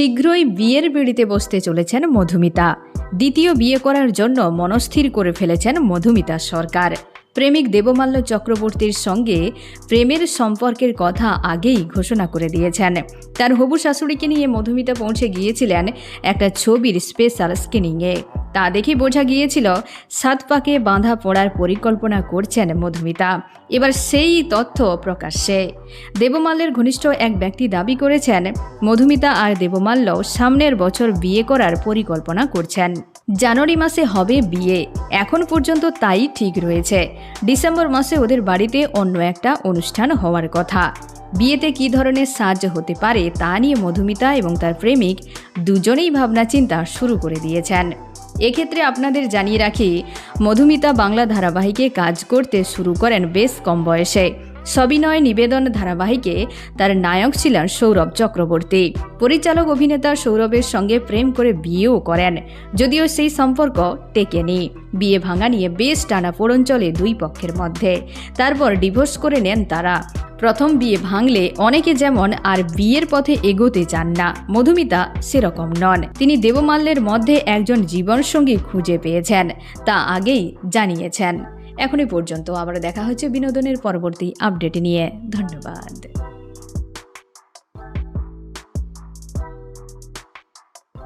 শীঘ্রই বিয়ের বিড়িতে বসতে চলেছেন মধুমিতা। দ্বিতীয় বিয়ে করার জন্য মনস্থির করে ফেলেছেন মধুমিতা সরকার। প্রেমিক দেবমাল্য চক্রবর্তীর সঙ্গে প্রেমের সম্পর্কের কথা আগেই ঘোষণা করে দিয়েছেন। তার হবু শাশুড়িকে নিয়ে মধুমিতা পৌঁছে গিয়েছিলেন একটা ছবির স্পেশাল স্ক্রিনিংয়ে তা দেখে বোঝা গিয়েছিল, সাতপাকে বাঁধা পড়ার পরিকল্পনা করছেন মধুমিতা। এবার সেই তথ্য প্রকাশ্যে। দেবমাল্যের ঘনিষ্ঠ এক ব্যক্তি দাবি করেছেন, মধুমিতা আর দেবমাল্য সামনের বছর বিয়ে করার পরিকল্পনা করছেন। জানুয়ারি মাসে হবে বিয়ে। এখন পর্যন্ত তাই ঠিক রয়েছে। ডিসেম্বর মাসে ওদের বাড়িতে অন্য একটা অনুষ্ঠান হওয়ার কথা। বিয়েতে কী ধরনের সাহায্য হতে পারে তা নিয়ে মধুমিতা এবং তার প্রেমিক দুজনেই ভাবনা চিন্তা শুরু করে দিয়েছেন। এক্ষেত্রে আপনাদের জানিয়ে রাখি, মধুমিতা বাংলা ধারাবাহিকে কাজ করতে শুরু করেন বেশ কম বয়সে। সবিনয় নিবেদন ধারাবাহিকে তার নায়ক ছিলেন সৌরভ চক্রবর্তী। পরিচালক অভিনেতা সৌরভের সঙ্গে প্রেম করে বিয়েও করেন, যদিও সেই সম্পর্ক টেকেনি। বিয়ে ভাঙা নিয়ে বেশ টানাপোড়ন চলে দুই পক্ষের মধ্যে। তারপর ডিভোর্স করে নেন তারা। প্রথম বিয়ে ভাঙলে অনেকে যেমন আর বিয়ের পথে এগোতে চান না, মধুমিতা সেরকম নন। তিনি দেবমাল্যের মধ্যে একজন জীবনসঙ্গী খুঁজে পেয়েছেন, তা আগেই জানিয়েছেন। এখনই পর্যন্ত আবার দেখা হচ্ছে বিনোদনের পরবর্তী আপডেট নিয়ে। ধন্যবাদ।